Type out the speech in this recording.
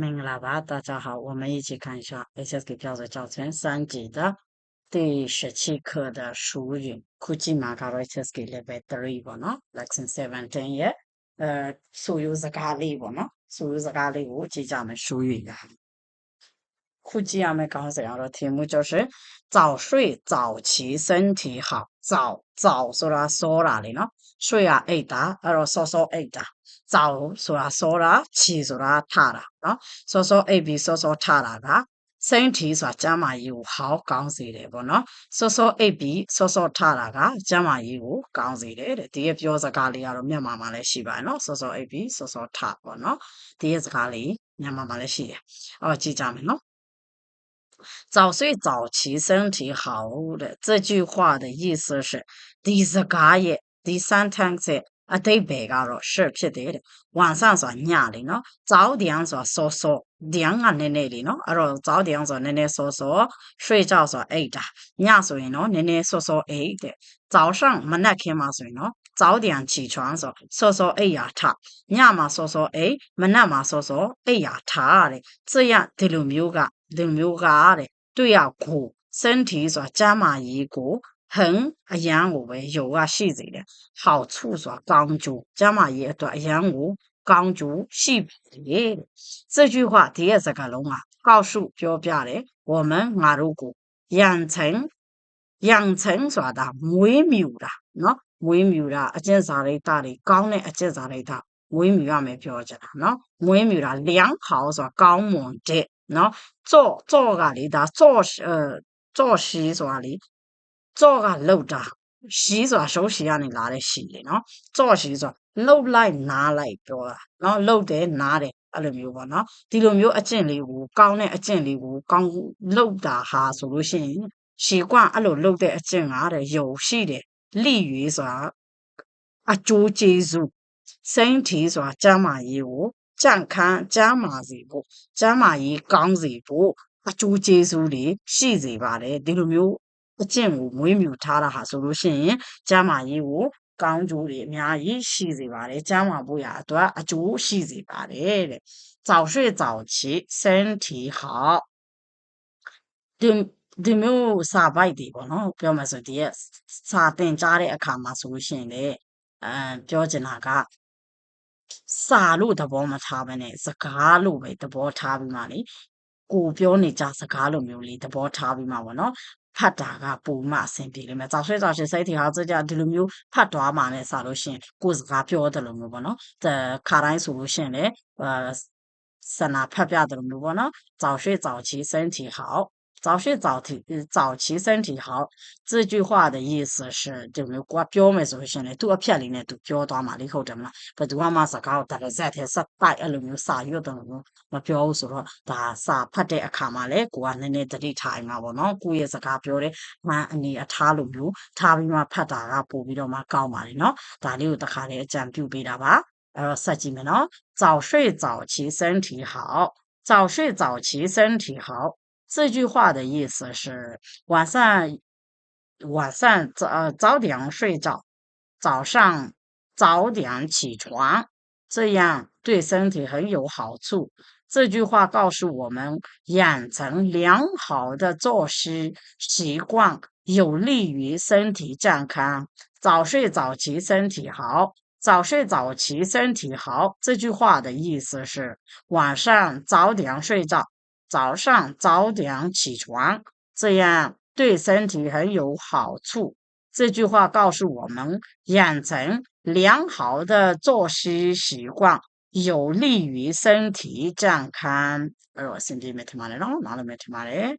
明喇叭大家好我们一起看一下 HSK 标准教程三级的第十七课的术语 gucci ESG seventeen 耶呃 so you the galley 我即将语的 ခုကြည့်ရမယ့်ခေါင်းစဉ်ကတော့题目就是早睡早起身体好早早ဆိုတာစောတာလေနော်睡ရအိတ်တာအဲ့တော့စောစောအိတ်တာ早ဆိုတာစောတာ起ဆိုတာထတာနော်စောစောအိတ်ပြီးစောစောထတာကစိမ့်ထီဆိုတာကျမ်းမာရေးကိုဟောင်းကောင်းစေတယ်ပေါ့နော်စောစောအိပ်ပြီးစောစောထတာကကျမ်းမာရေးကိုကောင်းစေတယ်တဲ့ဒီရဲ့ပြောစကားလေးကတော့မြန်မာမှာလည်းရှိပါတယ်နော်စောစောအိပ်ပြီးစောစောထပေါ့နော်ဒီရဲ့စကားလေးမြန်မာမှာလည်းရှိတယ်အော်ကြည့်ကြမယ်နော် 早睡早起身体好的这句话的意思是ဒီစကားရဲ့ဒီ sentence ရဲ့အတိတ်ပဲကတော့是ဖြစ်တယ်တဲ့晚上ဆိုတာညလေနော်早点ဆိုတာစောစော点ကနည်းနည်းလေးနော်အဲ့တော့早点ဆိုတာနည်းနည်းစောစော睡觉ဆိုတာအိတ်တာညဆိုရင်နော်နည်းနည်းစောစောအိတ်တဲ့早上မနက်ခင်းမှာဆိုရင်နော်早点起床ဆိုစောစောအိတ်ရထညမှာစောစောအိတ်မနက်မှာစောစောအိတ်ရထတဲ့这样ဒီလိုမျိုးကဒီ လိုမျိုးကတဲ့တွေ့ရကို身体ဆိုတာကျန်းမာရေးကို很အရန်ကိုပဲ有ကရှိစေတယ်好处ဆိုတာကောင်းကျိုးကျန်းမာရေးအတွက်အရန်ကိုကောင်းကျိုးရှိတယ်တဲ့这句话ဒီရဲ့စကားလုံးက告诉ပြောပြတယ်我们ငါတို့ကို养成养成ဆိုတာမွေးမြူတာနော်မွေးမြူတာအကျင့်စာရိတ္တတွေကောင်းတဲ့အကျင့်စာရိတ္တမွေးမြူရမယ်ပြောကြတာနော်မွေးမြူတာ良好ဆိုတာကောင်းမွန်တဲ့ နော်ကြော့ကြော့ကလေဒါကြော့အဲကြော့ရှိဆိုတာလေကြော့ကလောက်တာရှိဆိုတာရှုံးရှိကနေလာတဲ့ရှိလေနော်ကြော့ရှိဆိုတာလှုပ်လိုက်နားလိုက်ပြောတာနော်လှုပ်တယ်နားတယ်အဲ့လိုမျိုးပေါ့နော်ဒီလိုမျိုးအကျင့်လေးကိုကောင်းတဲ့အကျင့်လေးကိုကောင်းလှုပ်တာဟာဆိုလို့ရှိရင်习惯အဲ့လိုလှုပ်တဲ့အကျင့်ကတဲ့ယုံရှိတယ်လိရွေဆိုတာအကျိုးကျေးဇူးစိမ့်ထီဆိုတာကျမ်းမာရေးကို ကြန့်ခန်းကျမ်းမာစေဖို့ကျမ်းမာရေးကောင်းစေဖို့အကျိုးကျေးဇူးတွေရှိစေပါတယ်ဒီလိုမျိုးအကျင့်ကိုမွေးမြူထားတာဟာဆိုလို့ရှိရင်ကျမ်းမာရေးကိုကောင်းကျိုးတွေအများကြီးရှိစေပါတယ်ကျမ်းမာဖို့ရအတွက်အကျိုးရှိစေပါတယ်တဲ့早睡早起身体好ဒီဒီမျိုးစာပိုက်တွေပေါ့နော်ပြောမှဆိုဒီရဲ့စာတင်ကြားတဲ့အခါမှာဆိုလို့ရှိရင်လေအဲပြောချင်တာက စာလို့သဘောမထားဘဲနဲ့စကားလို့ပဲသဘောထားပြီးမှလေကိုပြောနေကြစကားလိုမျိုးလေးသဘောထားပြီးမှပေါ့နော်ဖတ်တာကပုံမှအဆင်ပြေလိမ့်မယ်။早睡早起စိတ်ထဟာကြကြဒီလိုမျိုးဖတ်သွားမှလည်းစလို့ရှိရင်ကိုယ်စကားပြောတယ်လို့မျိုးပေါ့နော်။အဲခါတိုင်းဆိုလို့ရှိရင်လည်းအဲဆန္ဒဖတ်ပြတယ်လို့မျိုးပေါ့နော်။早睡早起身体好 早睡早起早起身体好这句话的意思是ဒီမျိုးကိုပြောမယ်ဆိုလို့ရှိရင်လေသူ့အဖြတ်လေးနဲ့သူပြောသွားမှာလေဟုတ်တယ်မလားဘယ်သူမှစကားကိုတရဇက်ထဲစက်တိုက်အဲ့လိုမျိုးစာရွတ်တယ်လို့မပြောဘူးဆိုတော့ဒါစာဖတ်တဲ့အခါမှာလေကိုကနည်းနည်းတတိထားရင်မှာပေါ့နော်ကိုယ့်ရဲ့စကားပြောတဲ့မှန်အနေအထားလိုမျိုးထားပြီးမှဖတ်တာကပို့ပြီးတော့မှကောင်းပါလေနော်ဒါလေးကိုတခါလေးအကြံပြုပေးတာပါအဲ့တော့ဆက်ကြည့်မယ်နော်早睡早起身体好早睡早起身体好 这句话的意思是晚上晚上早早点睡觉，早上早点起床，这样对身体很有好处。这句话告诉我们，养成良好的作息习惯，有利于身体健康。早睡早起，身体好。早睡早起，身体好。这句话的意思是晚上早点睡觉。早上早点起床，这样对身体很有好处。这句话告诉我们，养成良好的作息习惯，有利于身体健康。哎呦，身体没听嘛嘞，哪哪里没他妈的？